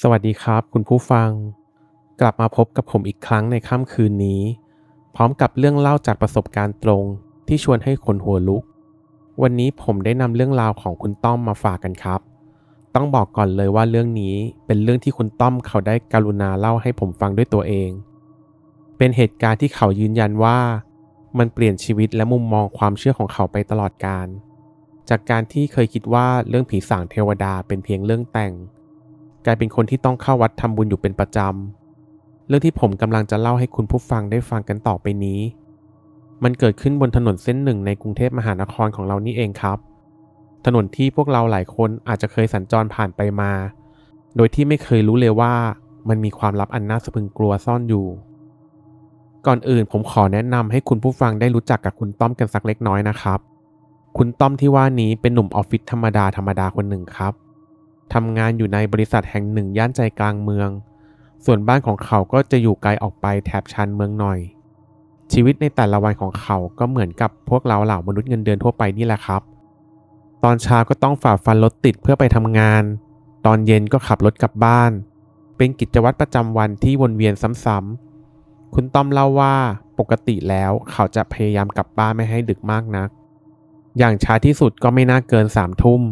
สวัสดีครับ คุณผู้ฟัง กลับมาพบกับผมอีกครั้งในค่ำคืนนี้ พร้อมกับเรื่องเล่าจากประสบการณ์ตรงที่ชวนให้ขนหัวลุก วันนี้ผมได้นำเรื่องราวของคุณต้อมมาฝากกันครับ ต้องบอกก่อนเลยว่าเรื่องนี้เป็นเรื่องที่คุณต้อมเขาได้กรุณาเล่าให้ผมฟังด้วยตัวเอง เป็นเหตุการณ์ที่เขายืนยันว่า มันเปลี่ยนชีวิตและมุมมองความเชื่อของเขาไปตลอดกาลจากการที่เคยคิดว่าเรื่องผีสางเทวดาเป็นเพียงเรื่องแต่ง กลายเป็นคนที่ต้องเข้าวัดทำบุญอยู่เป็นประจำ เรื่องที่ผมกำลังจะเล่าให้คุณผู้ฟังได้ฟังกันต่อไปนี้ มันเกิดขึ้นบนถนนเส้นหนึ่งในกรุงเทพมหานครของเรานี่เองครับ ถนนที่พวกเราหลายคนอาจจะเคยสัญจรผ่านไปมา โดยที่ไม่เคยรู้เลยว่ามันมีความลับอันน่าสะพึงกลัวซ่อนอยู่ ก่อนอื่นผมขอแนะนำให้คุณผู้ฟังได้รู้จักกับคุณต้อมกันสักเล็กน้อยนะครับ คุณต้อมที่ว่านี้เป็นหนุ่มออฟฟิศธรรมดาธรรมดาคนหนึ่งครับ ทำงานอยู่ในบริษัทแห่งหนึ่งย่านใจกลางเมือง ส่วนบ้านของเขาก็จะอยู่ไกลออกไปแถบชานเมืองหน่อย ชีวิตในแต่ละวันของเขาก็เหมือนกับพวกเราเหล่ามนุษย์เงินเดือนทั่วไปนี่แหละครับ ตอนเช้าก็ต้องฝ่าฟันรถติดเพื่อไปทำงาน ตอนเย็นก็ขับรถกลับบ้าน เป็นกิจวัตรประจำวันที่วนเวียนซ้ำๆคุณต้อมเล่าว่าปกติแล้วเขาจะพยายามกลับบ้านไม่ให้ดึกมากนัก อย่างช้าที่สุดก็ไม่น่าเกินสามทุ่ม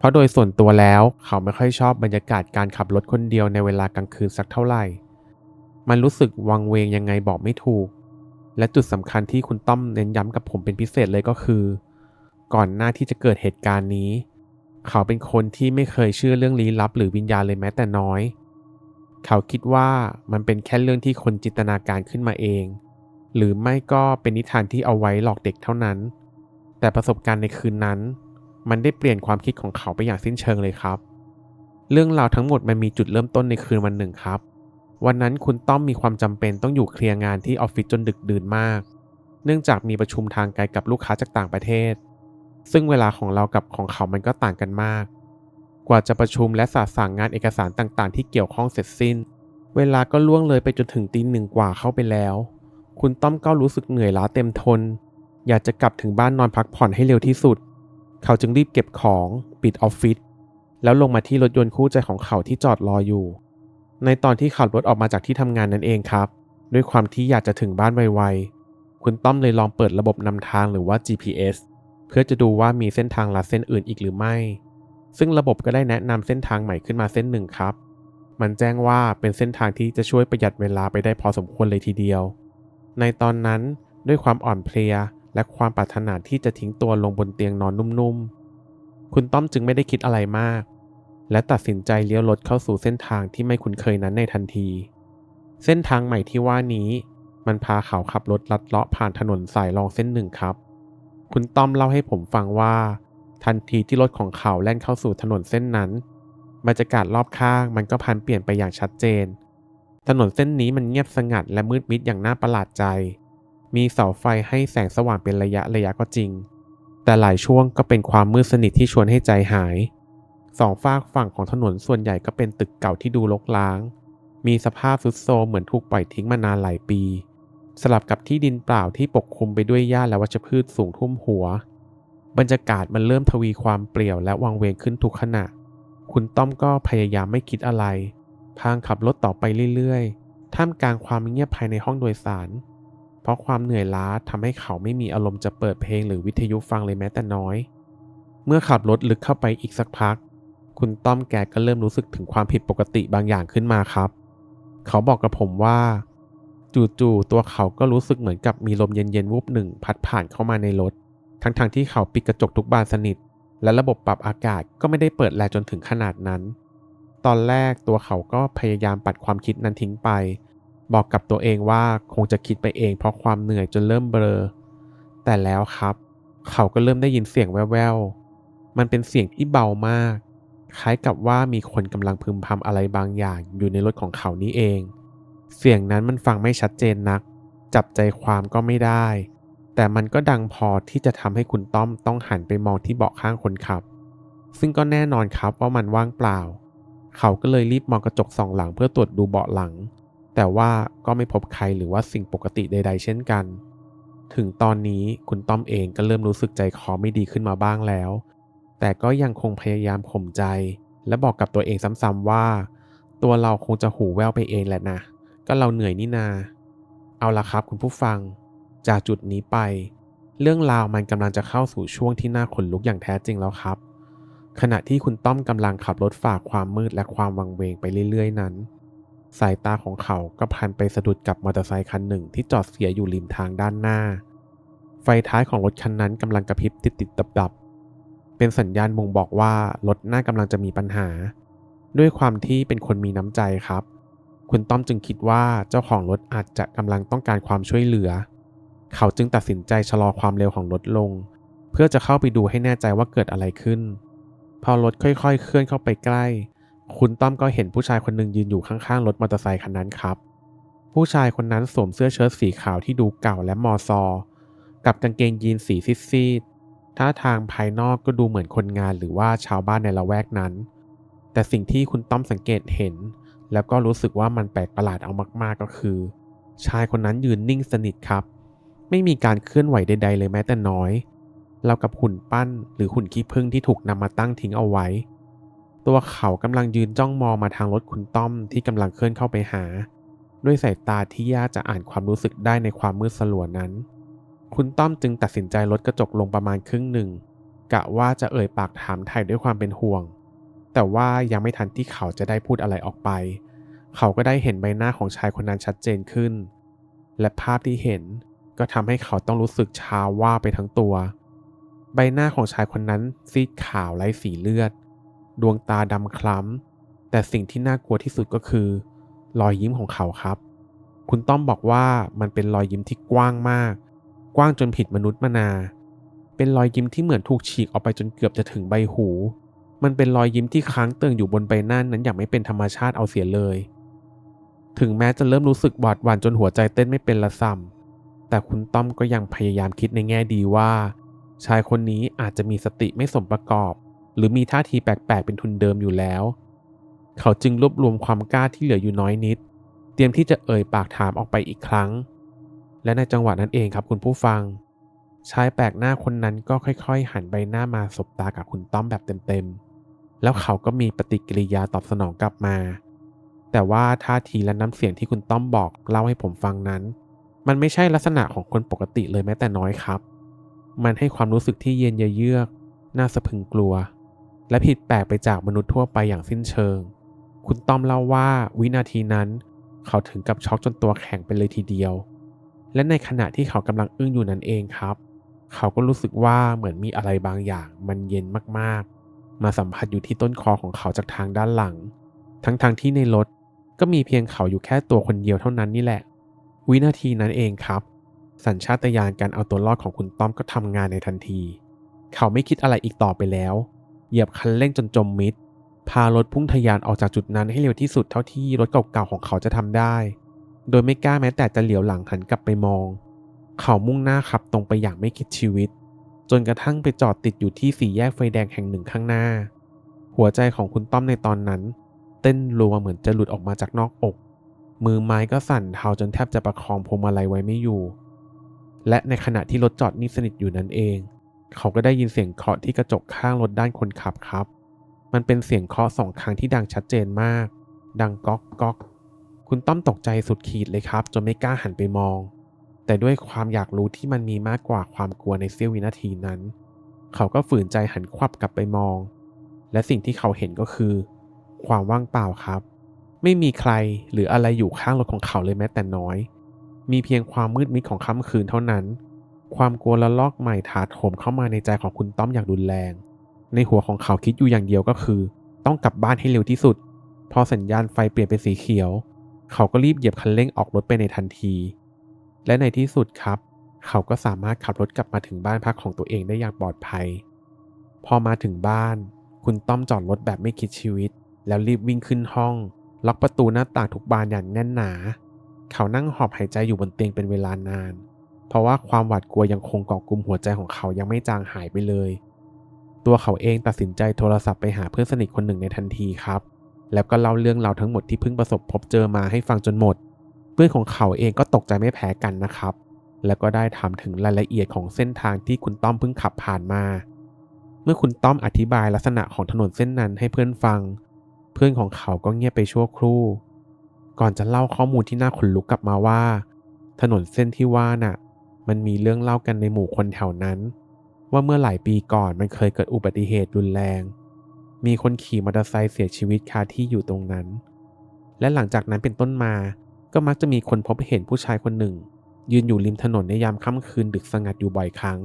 เพราะโดยส่วนตัวแล้วเขาไม่ค่อยชอบบรรยากาศการขับรถคนเดียวในเวลากลางคืนสักเท่าไหร่ มันรู้สึกวังเวงยังไงบอกไม่ถูก และจุดสำคัญที่คุณต้อมเน้นย้ำกับผมเป็นพิเศษเลยก็คือ ก่อนหน้าที่จะเกิดเหตุการณ์นี้ เขาเป็นคนที่ไม่เคยเชื่อเรื่องลี้ลับหรือวิญญาณเลยแม้แต่น้อย เขาคิดว่ามันเป็นแค่เรื่องที่คนจินตนาการขึ้นมาเอง หรือไม่ก็เป็นนิทานที่เอาไว้หลอกเด็กเท่านั้น แต่ประสบการณ์ในคืนนั้น มันได้เปลี่ยนความคิดของเขาไปอย่างสิ้นเชิงเลยครับ เรื่องราวทั้งหมดมันมีจุดเริ่มต้นในคืนวันหนึ่งครับ วันนั้นคุณต้อมมีความจำเป็นต้องอยู่เคลียร์งานที่ออฟฟิศจนดึกดื่นมาก เนื่องจากมีประชุมทางไกลกับลูกค้าจากต่างประเทศ ซึ่งเวลาของเรากับของเขามันก็ต่างกันมาก กว่าจะประชุมและสาสั่งงานเอกสารต่างๆ ที่เกี่ยวข้องเสร็จสิ้น เวลาก็ล่วงเลยไปจนถึงตีหนึ่งกว่าเข้าไปแล้ว คุณต้อมก็รู้สึกเหนื่อยล้าเต็มทน อยากจะกลับถึงบ้านนอนพักผ่อนให้เร็วที่สุด เขาจึงรีบเก็บของปิดออฟฟิศแล้วลงมาที่รถยนต์คู่ใจของเขาที่จอดรออยู่ ในตอนที่ขับรถออกมาจากที่ทำงานนั่นเองครับ ด้วยความที่อยากจะถึงบ้านไวๆ คุณต้อมเลยลองเปิดระบบนำทางหรือว่า GPS เพื่อจะดูว่ามีเส้นทางลัดเส้นอื่นอีกหรือไม่ ซึ่งระบบก็ได้แนะนำเส้นทางใหม่ขึ้นมาเส้นหนึ่งครับ มันแจ้งว่าเป็นเส้นทางที่จะช่วยประหยัดเวลาไปได้พอสมควรเลยทีเดียว ในตอนนั้นด้วยความอ่อนเพลีย และความปรารถนาที่จะทิ้งตัวลงบนเตียงนอนนุ่มๆ คุณต้อมจึงไม่ได้คิดอะไรมาก และตัดสินใจเลี้ยวรถเข้าสู่เส้นทางที่ไม่คุ้นเคยนั้นในทันที เส้นทางใหม่ที่ว่านี้ มันพาเขาขับรถลัดเลาะผ่านถนนสายรองเส้นหนึ่งครับ คุณต้อมเล่าให้ผมฟังว่า ทันทีที่รถของเขาแล่นเข้าสู่ถนนเส้นนั้น บรรยากาศรอบข้างมันก็พันเปลี่ยนไปอย่างชัดเจน ถนนเส้นนี้มันเงียบสงัดและมืดมิดอย่างน่าประหลาดใจ มีเสาไฟให้แสงสว่างเป็นระยะระยะก็จริง แต่หลายช่วงก็เป็นความมืดสนิทที่ชวนให้ใจหาย สองฝากฝั่งของถนนส่วนใหญ่ก็เป็นตึกเก่าที่ดูรกร้าง มีสภาพทรุดโทรมเหมือนถูกปล่อยทิ้งมานานหลายปี สลับกับที่ดินเปล่าที่ปกคลุมไปด้วยหญ้าและวัชพืชสูงท่วมหัว บรรยากาศมันเริ่มทวีความเปลี่ยวและวังเวงขึ้นทุกขณะ คุณต้อมก็พยายามไม่คิดอะไร พางขับรถต่อไปเรื่อยๆ ท่ามกลางความเงียบภายในห้องโดยสาร เพราะความเหนื่อยล้าทำให้เขาไม่มีอารมณ์จะเปิดเพลงหรือวิทยุฟังเลยแม้แต่น้อย เมื่อขับรถลึกเข้าไปอีกสักพัก คุณต้อมแกก็เริ่มรู้สึกถึงความผิดปกติบางอย่างขึ้นมาครับ เขาบอกกับผมว่า จู่ๆตัวเขาก็รู้สึกเหมือนกับมีลมเย็นๆวูบหนึ่งพัดผ่านเข้ามาในรถ ทั้งๆทที่เขาปิดกระจกทุกบานสนิท และระบบปรับอากาศก็ไม่ได้เปิดแรงจนถึงขนาดนั้น ตอนแรกตัวเขาก็พยายามปัดความคิดนั้นทิ้งไป บอกกับตัวเองว่าคงจะคิดไปเองเพราะความเหนื่อยจนเริ่มเบลอ แต่แล้วครับ เขาก็เริ่มได้ยินเสียงแว่วๆ มันเป็นเสียงที่เบามาก คล้ายกับว่ามีคนกำลังพึมพำอะไรบางอย่างอยู่ในรถของเขานี่เอง เสียงนั้นมันฟังไม่ชัดเจนนัก จับใจความก็ไม่ได้ แต่มันก็ดังพอที่จะทำให้คุณต้อมต้องหันไปมองที่เบาะข้างคนขับ ซึ่งก็แน่นอนครับว่ามันว่างเปล่า เขาก็เลยรีบมองกระจกสองหลังเพื่อตรวจดูเบาะหลัง แต่ว่าก็ไม่พบใครหรือว่าสิ่งปกติใด ๆ เช่นกัน ถึงตอนนี้คุณต้อมเองก็เริ่มรู้สึกใจคอไม่ดีขึ้นมาบ้างแล้ว แต่ก็ยังคงพยายามข่มใจ และบอกกับตัวเองซ้ำๆว่า ตัวเราคงจะหูแว่วไปเองแหละนะ ก็เราเหนื่อยนี่นา เอาละครับคุณผู้ฟัง จากจุดนี้ไป เรื่องราวมันกำลังจะเข้าสู่ช่วงที่น่าขนลุกอย่างแท้จริงแล้วครับ ขณะที่คุณต้อมกำลังขับรถฝ่าความมืดและความวังเวงไปเรื่อย ๆ นั้น สายตาของเขาก็พันไปสะดุดกับมอเตอร์ไซค์คันหนึ่งที่จอดเสียอยู่ริมทางด้านหน้า ไฟท้ายของรถคันนั้นกำลังกระพริบติดติดดับดับเป็นสัญญาณบ่งบอกว่ารถหน้ากำลังจะมีปัญหา ด้วยความที่เป็นคนมีน้ำใจครับ คุณต้อมจึงคิดว่าเจ้าของรถอาจจะกำลังต้องการความช่วยเหลือ เขาจึงตัดสินใจชะลอความเร็วของรถลง เพื่อจะเข้าไปดูให้แน่ใจว่าเกิดอะไรขึ้น พอรถค่อยๆ เคลื่อนเข้าไปใกล้ คุณต้อมก็เห็นผู้ชายคนหนึ่งยืนอยู่ข้างๆรถมอเตอร์ไซคันนั้นครับ ผู้ชายคนนั้นสวมเสื้อเชิ้ตสีขาวที่ดูเก่าและมอซอ กับกางเกงยีนสีซีดๆท่าทางภายนอกก็ดูเหมือนคนงานหรือว่าชาวบ้านในละแวกนั้น แต่สิ่งที่คุณต้อมสังเกตเห็น แล้วก็รู้สึกว่ามันแปลกประหลาดเอามากๆก็คือ ชายคนนั้นยืนนิ่งสนิทครับ ไม่มีการเคลื่อนไหวใด ๆ เลยแม้แต่น้อยเรากับหุ่นปั้นหรือหุ่นขี้ผึ้งที่ถูกนำมาตั้งทิ้งเอาไว้ ตัวเขากำลังยืนจ้องมองมาทางรถคุณต้อมที่กำลังเคลื่อนเข้าไปหา ด้วยสายตาที่ยากจะอ่านความรู้สึกได้ในความมืดสลัวนั้น คุณต้อมจึงตัดสินใจลดกระจกลงประมาณครึ่งหนึ่งกะว่าจะเอ่ยปากถามไถ่ด้วยความเป็นห่วง แต่ว่ายังไม่ทันที่เขาจะได้พูดอะไรออกไป เขาก็ได้เห็นใบหน้าของชายคนนั้นชัดเจนขึ้น และภาพที่เห็นก็ทำให้เขาต้องรู้สึกชาว่าไปทั้งตัว ใบหน้าของชายคนนั้นซีดขาวไร้สีเลือด ดวงตาดำคล้ำ แต่สิ่งที่น่ากลัวที่สุดก็คือ รอยยิ้มของเขาครับ คุณต้อมบอกว่ามันเป็นรอยยิ้มที่กว้างมาก กว้างจนผิดมนุษย์มนา เป็นรอยยิ้มที่เหมือนถูกฉีกออกไปจนเกือบจะถึงใบหู มันเป็นรอยยิ้มที่ค้างเติ่งอยู่บนใบหน้านั้นอย่างไม่เป็นธรรมชาติเอาเสียเลย ถึงแม้จะเริ่มรู้สึกหวาดหวั่นจนหัวใจเต้นไม่เป็นละซ้ำแต่คุณต้อมก็ยังพยายามคิดในแง่ดีว่า ชายคนนี้อาจจะมีสติไม่สมประกอบ หรือมีท่าทีแปลกๆเป็นทุนเดิมอยู่แล้ว เขาจึงรวบรวมความกล้าที่เหลืออยู่น้อยนิด เตรียมที่จะเอ่ยปากถามออกไปอีกครั้ง และในจังหวะนั้นเองครับคุณผู้ฟัง ชายแปลกหน้าคนนั้นก็ค่อย ๆ หันใบหน้ามาสบตากับคุณต้อมแบบเต็มๆ แล้วเขาก็มีปฏิกิริยาตอบสนองกลับมา แต่ว่าท่าทีและน้ำเสียงที่คุณต้อมบอกเล่าให้ผมฟังนั้น มันไม่ใช่ลักษณะของคนปกติเลยแม้แต่น้อยครับ มันให้ความรู้สึกที่เย็นเยือกน่าสะพึงกลัว และผิดแปลกไปจากมนุษย์ทั่วไปอย่างสิ้นเชิง คุณต้อมเล่าว่าวินาทีนั้น เขาถึงกับช็อกจนตัวแข็งไปเลยทีเดียว และในขณะที่เขากำลังอึ้งอยู่นั้นเองครับ เขาก็รู้สึกว่าเหมือนมีอะไรบางอย่างมันเย็นมากๆ มาสัมผัสอยู่ที่ต้นคอของเขาจากทางด้านหลัง ทั้งๆทที่ในรถก็มีเพียงเขาอยู่แค่ตัวคนเดียวเท่านั้นนี่แหละ วินาทีนั้นเองครับ สัญชาตญาณการเอาตัวรอดของคุณต้อมก็ทำงานในทันที เขาไม่คิดอะไรอีกต่อไปแล้ว เหยียบคันเร่งจนจมมิด พารถพุ่งทะยานออกจากจุดนั้นให้เร็วที่สุดเท่าที่รถเก่าๆของเขาจะทำได้ โดยไม่กล้าแม้แต่จะเหลียวหลังหันกลับไปมอง เขามุ่งหน้าขับตรงไปอย่างไม่คิดชีวิต จนกระทั่งไปจอดติดอยู่ที่สี่แยกไฟแดงแห่งหนึ่งข้างหน้า หัวใจของคุณต้อมในตอนนั้น เต้นรัวเหมือนจะหลุดออกมาจากนอกอก มือไม้ก็สั่นเทาจนแทบจะประคองพวงมาลัยไว้ไม่อยู่ และในขณะที่รถจอดนิ่งสนิทอยู่นั้นเอง เขาก็ได้ยินเสียงเคาะที่กระจกข้างรถด้านคนขับครับ มันเป็นเสียงเคาะสองครั้งที่ดังชัดเจนมาก ดังก๊อกก๊อก คุณต้อมตกใจสุดขีดเลยครับ จนไม่กล้าหันไปมอง แต่ด้วยความอยากรู้ที่มันมีมากกว่าความกลัวในเสี้ยววินาทีนั้น เขาก็ฝืนใจหันควับกลับไปมอง และสิ่งที่เขาเห็นก็คือ ความว่างเปล่าครับ ไม่มีใครหรืออะไรอยู่ข้างรถของเขาเลยแม้แต่น้อย มีเพียงความมืดมิดของค่ำคืนเท่านั้น ความกลัวละลอกใหม่ถาโถมเข้ามาในใจของคุณต้อมอย่างรุนแรง ในหัวของเขาคิดอยู่อย่างเดียวก็คือ ต้องกลับบ้านให้เร็วที่สุด พอสัญญาณไฟเปลี่ยนเป็นสีเขียว เขาก็รีบเหยียบคันเร่งออกรถไปในทันที และในที่สุดครับ เขาก็สามารถขับรถกลับมาถึงบ้านพักของตัวเองได้อย่างปลอดภัย พอมาถึงบ้าน คุณต้อมจอดรถแบบไม่คิดชีวิต แล้วรีบวิ่งขึ้นห้อง ล็อกประตูหน้าต่างทุกบานอย่างแน่นหนา เขานั่งหอบหายใจอยู่บนเตียงเป็นเวลานาน เพราะว่าความหวาดกลัวยังคงเกาะกลุ่มหัวใจของเขายังไม่จางหายไปเลย ตัวเขาเองตัดสินใจโทรศัพท์ไปหาเพื่อนสนิทคนหนึ่งในทันทีครับ แล้วก็เล่าเรื่องราวทั้งหมดที่เพิ่งประสบพบเจอมาให้ฟังจนหมด เพื่อนของเขาเองก็ตกใจไม่แพ้กันนะครับ แล้วก็ได้ถามถึงรายละเอียดของเส้นทางที่คุณต้อมเพิ่งขับผ่านมา เมื่อคุณต้อมอธิบายลักษณะของถนนเส้นนั้นให้เพื่อนฟัง เพื่อนของเขาก็เงียบไปชั่วครู่ ก่อนจะเล่าข้อมูลที่น่าขนลุกกลับมาว่า ถนนเส้นที่ว่าน่ะ มันมีเรื่องเล่ากันในหมู่คนแถวนั้น ว่าเมื่อหลายปีก่อนมันเคยเกิดอุบัติเหตุรุนแรง มีคนขี่มอเตอร์ไซค์เสียชีวิตคาที่อยู่ตรงนั้น และหลังจากนั้นเป็นต้นมาก็มักจะมีคนพบเห็นผู้ชายคนหนึ่ง ยืนอยู่ริมถนนในยามค่ำคืนดึกสงัดอยู่บ่อยครั้ง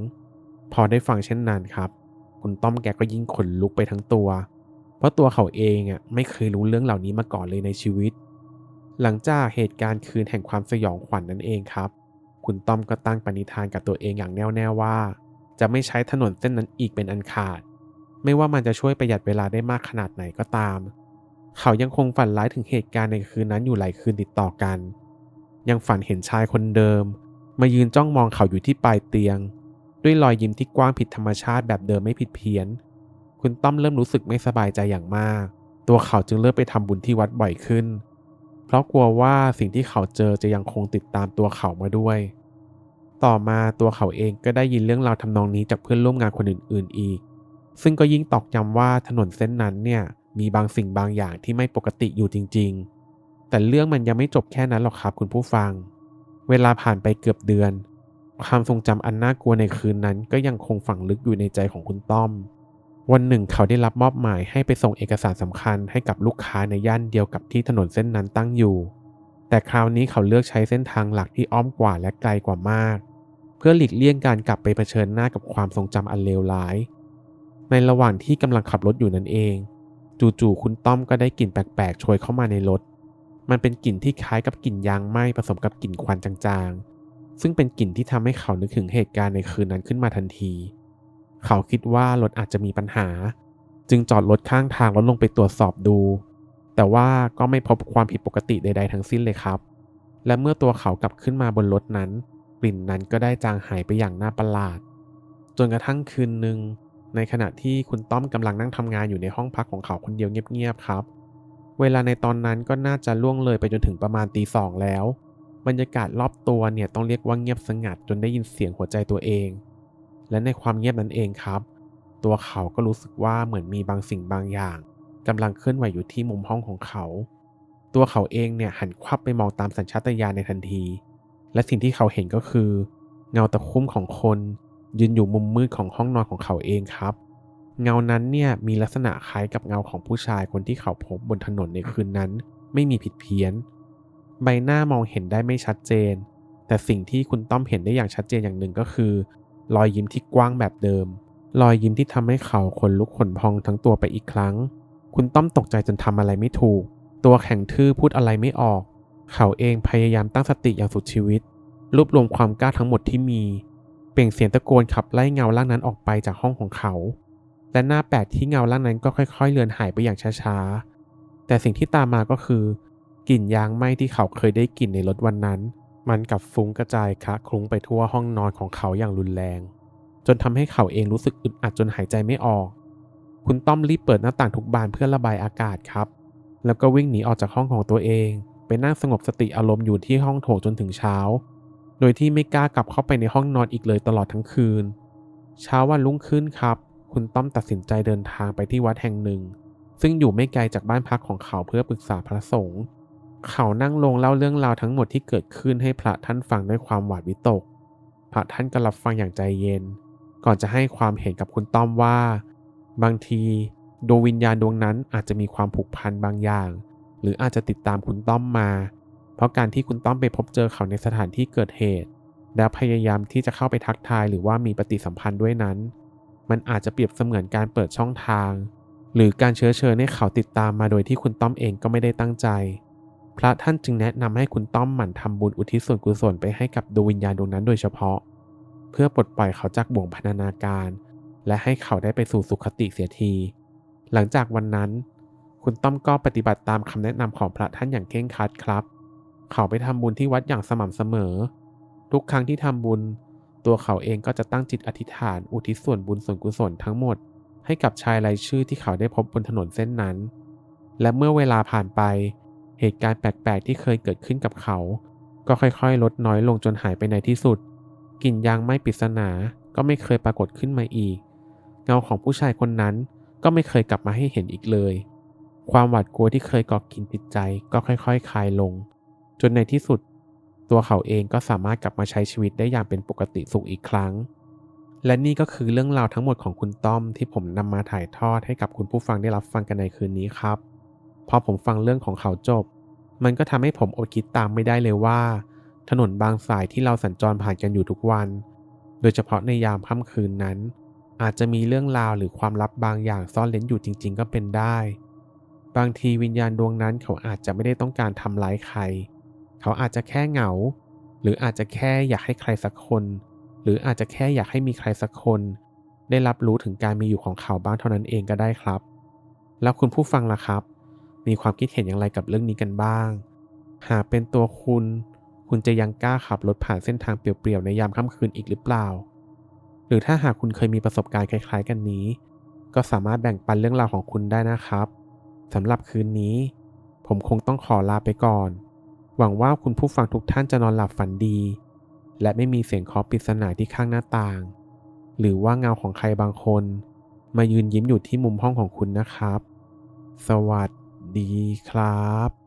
พอได้ฟังเช่นนั้นครับ คุณต้อมแกก็ยิ่งขนลุกไปทั้งตัว เพราะตัวเขาเองอะไม่เคยรู้เรื่องเหล่านี้มาก่อนเลยในชีวิต หลังจากเหตุการณ์คืนแห่งความสยองขวัญนนั่นเองครับ คุณต้อมก็ตั้งปณิธานกับตัวเองอย่างแน่วแน่ว่า จะไม่ใช้ถนนเส้นนั้นอีกเป็นอันขาด ไม่ว่ามันจะช่วยประหยัดเวลาได้มากขนาดไหนก็ตาม เขายังคงฝันร้ายถึงเหตุการณ์ในคืนนั้นอยู่หลายคืนติดต่อกัน ยังฝันเห็นชายคนเดิม มายืนจ้องมองเขาอยู่ที่ปลายเตียง ด้วยรอยยิ้มที่กว้างผิดธรรมชาติแบบเดิมไม่ผิดเพี้ยน คุณต้อมเริ่มรู้สึกไม่สบายใจอย่างมาก ตัวเขาจึงเริ่มไปทำบุญที่วัดบ่อยขึ้น เพราะกลัวว่าสิ่งที่เขาเจอจะยังคงติดตามตัวเขามาด้วย ต่อมาตัวเขาเองก็ได้ยินเรื่องราวทำนองนี้จากเพื่อนร่วมงานคนอื่น ๆ อีก ซึ่งก็ยิ่งตอกย้ำว่าถนนเส้นนั้นเนี่ยมีบางสิ่งบางอย่างที่ไม่ปกติอยู่จริง ๆ แต่เรื่องมันยังไม่จบแค่นั้นหรอกครับคุณผู้ฟัง เวลาผ่านไปเกือบเดือน ความทรงจำอันน่ากลัวในคืนนั้นก็ยังคงฝังลึกอยู่ในใจของคุณต้อม วันหนึ่งเขาได้รับมอบหมายให้ไปส่งเอกสารสำคัญให้กับลูกค้าในย่านเดียวกับที่ถนนเส้นนั้นตั้งอยู่ แต่คราวนี้เขาเลือกใช้เส้นทางหลักที่อ้อมกว่าและไกลกว่ามาก เพื่อหลีกเลี่ยงการกลับไปเผชิญหน้ากับความทรงจำอันเลวร้าย ในระหว่างที่กำลังขับรถอยู่นั่นเอง จู่ๆคุณต้อมก็ได้กลิ่นแปลกๆโชยเข้ามาในรถ มันเป็นกลิ่นที่คล้ายกับกลิ่นยางไหม้ผสมกับกลิ่นควันจางๆ ซึ่งเป็นกลิ่นที่ทำให้เขานึกถึงเหตุการณ์ในคืนนั้นขึ้นมาทันทีเขาคิดว่ารถอาจจะมีปัญหา จึงจอดรถข้างทางแล้วลงไปตรวจสอบดู แต่ว่าก็ไม่พบความผิดปกติใด ๆ ทั้งสิ้นเลยครับ และเมื่อตัวเขากลับขึ้นมาบนรถนั้น กลิ่นนั้นก็ได้จางหายไปอย่างน่าประหลาด จนกระทั่งคืนหนึ่งในขณะที่คุณต้อมกำลังนั่งทำงานอยู่ในห้องพักของเขาคนเดียวเงียบๆครับ เวลาในตอนนั้นก็น่าจะล่วงเลยไปจนถึงประมาณตีสองแล้ว บรรยากาศรอบตัวเนี่ยต้องเรียกว่าเงียบสงัดจนได้ยินเสียงหัวใจตัวเอง และในความเงียบนั้นเองครับ ตัวเขาก็รู้สึกว่าเหมือนมีบางสิ่งบางอย่างกำลังเคลื่อนไหวอยู่ที่มุมห้องของเขา ตัวเขาเองเนี่ยหันควับไปมองตามสัญชาตญาณในทันที และสิ่งที่เขาเห็นก็คือ เงาตะคุ่มของคนยืนอยู่มุมมืดของห้องนอนของเขาเองครับ เงานั้นเนี่ยมีลักษณะคล้ายกับเงาของผู้ชายคนที่เขาพบบนถนนในคืนนั้น ไม่มีผิดเพี้ยน ใบหน้ามองเห็นได้ไม่ชัดเจน แต่สิ่งที่คุณต้อมเห็นได้อย่างชัดเจนอย่างหนึ่งก็คือ รอยยิ้มที่กว้างแบบเดิม รอยยิ้มที่ทำให้เขาขนลุกขนพองทั้งตัวไปอีกครั้ง คุณต้อมตกใจจนทำอะไรไม่ถูก ตัวแข็งทื่อพูดอะไรไม่ออก เขาเองพยายามตั้งสติอย่างสุดชีวิต รวบรวมความกล้าทั้งหมดที่มี เปล่งเสียงตะโกนขับไล่เงาร่างนั้นออกไปจากห้องของเขาและหน้าแปลกที่เงาร่างนั้นก็ค่อยๆ เลือนหายไปอย่างช้าๆ แต่สิ่งที่ตามมาก็คือกลิ่นยางไหม้ที่เขาเคยได้กลิ่นในรถวันนั้น มันกลับฟุ้งกระจายคะคลุ้งไปทั่วห้องนอนของเขาอย่างรุนแรง จนทำให้เขาเองรู้สึกอึดอัดจนหายใจไม่ออก คุณต้อมรีบเปิดหน้าต่างทุกบานเพื่อระบายอากาศครับ แล้วก็วิ่งหนีออกจากห้องของตัวเอง ไปนั่งสงบสติอารมณ์อยู่ที่ห้องโถงจนถึงเช้า โดยที่ไม่กล้ากลับเข้าไปในห้องนอนอีกเลยตลอดทั้งคืน เช้าวันรุ่งขึ้นครับ คุณต้อมตัดสินใจเดินทางไปที่วัดแห่งหนึ่ง ซึ่งอยู่ไม่ไกลจากบ้านพักของเขาเพื่อปรึกษาพระสงฆ์ เขานั่งลงเล่าเรื่องราวทั้งหมดที่เกิดขึ้นให้พระท่านฟังด้วยความหวาดวิตก พระท่านก็รับฟังอย่างใจเย็น ก่อนจะให้ความเห็นกับคุณต้อมว่า บางทีดวงวิญญาณดวงนั้นอาจจะมีความผูกพันบางอย่าง หรืออาจจะติดตามคุณต้อมมา เพราะการที่คุณต้อมไปพบเจอเขาในสถานที่เกิดเหตุ แล้วพยายามที่จะเข้าไปทักทายหรือว่ามีปฏิสัมพันธ์ด้วยนั้น มันอาจจะเปรียบเสมือนการเปิดช่องทาง หรือการเชื้อเชิญให้เขาติดตามมาโดยที่คุณต้อมเองก็ไม่ได้ตั้งใจ พระท่านจึงแนะนำให้คุณต้อมหมั่นทำบุญอุทิศส่วนกุศลไปให้กับดวงวิญญาณดวงนั้นโดยเฉพาะ เพื่อปลดปล่อยเขาจากบ่วงพันธนาการ และให้เขาได้ไปสู่สุขติเสียที หลังจากวันนั้น คุณต้อมก็ปฏิบัติตามคำแนะนำของพระท่านอย่างเคร่งครัดครับ เขาไปทำบุญที่วัดอย่างสม่ำเสมอ ทุกครั้งที่ทำบุญ ตัวเขาเองก็จะตั้งจิตอธิษฐานอุทิศส่วนบุญส่วนกุศลทั้งหมด ให้กับชายรายชื่อที่เขาได้พบบนถนนเส้นนั้น และเมื่อเวลาผ่านไปเเหตุการณ์แปลกๆ ที่เคยเกิดขึ้นกับเขา ก็ค่อยๆ ลดน้อยลงจนหายไปในที่สุด กลิ่นยางไม้ปริศนาก็ไม่เคยปรากฏขึ้นมาอีก เงาของผู้ชายคนนั้นก็ไม่เคยกลับมาให้เห็นอีกเลย ความหวาดกลัวที่เคยเกาะกินจิตใจก็ค่อยๆ คลายลง จนในที่สุด ตัวเขาเองก็สามารถกลับมาใช้ชีวิตได้อย่างเป็นปกติสุขอีกครั้ง และนี่ก็คือเรื่องราวทั้งหมดของคุณต้อมที่ผมนำมาถ่ายทอดให้กับคุณผู้ฟังได้รับฟังกันในคืนนี้ครับ พอผมฟังเรื่องของเขาจบ มันก็ทำให้ผมอดคิดตามไม่ได้เลยว่า ถนนบางสายที่เราสัญจรผ่านกันอยู่ทุกวัน โดยเฉพาะในยามค่ำคืนนั้น อาจจะมีเรื่องราวหรือความลับบางอย่างซ่อนเร้นอยู่จริง ๆ ก็เป็นได้ บางทีวิญญาณดวงนั้นเขาอาจจะไม่ได้ต้องการทำร้ายใคร เขาอาจจะแค่เหงา หรืออาจจะแค่อยากให้ใครสักคน หรืออาจจะแค่อยากให้มีใครสักคน ได้รับรู้ถึงการมีอยู่ของเขาบ้างเท่านั้นเองก็ได้ครับ แล้วคุณผู้ฟังล่ะครับ มีความคิดเห็นอย่างไรกับเรื่องนี้กันบ้าง หากเป็นตัวคุณ คุณจะยังกล้าขับรถผ่านเส้นทางเปลี่ยวๆในยามค่ำคืนอีกหรือเปล่า หรือถ้าหากคุณเคยมีประสบการณ์คล้าย ๆ กันนี้ ก็สามารถแบ่งปันเรื่องราวของคุณได้นะครับสำหรับคืนนี้ ผมคงต้องขอลาไปก่อน หวังว่าคุณผู้ฟังทุกท่านจะนอนหลับฝันดี และไม่มีเสียงเคาะปริศนาที่ข้างหน้าต่าง หรือว่าเงาของใครบางคน มายืนยิ้มอยู่ที่มุมห้องของคุณนะครับ สวัสดี ดีครับ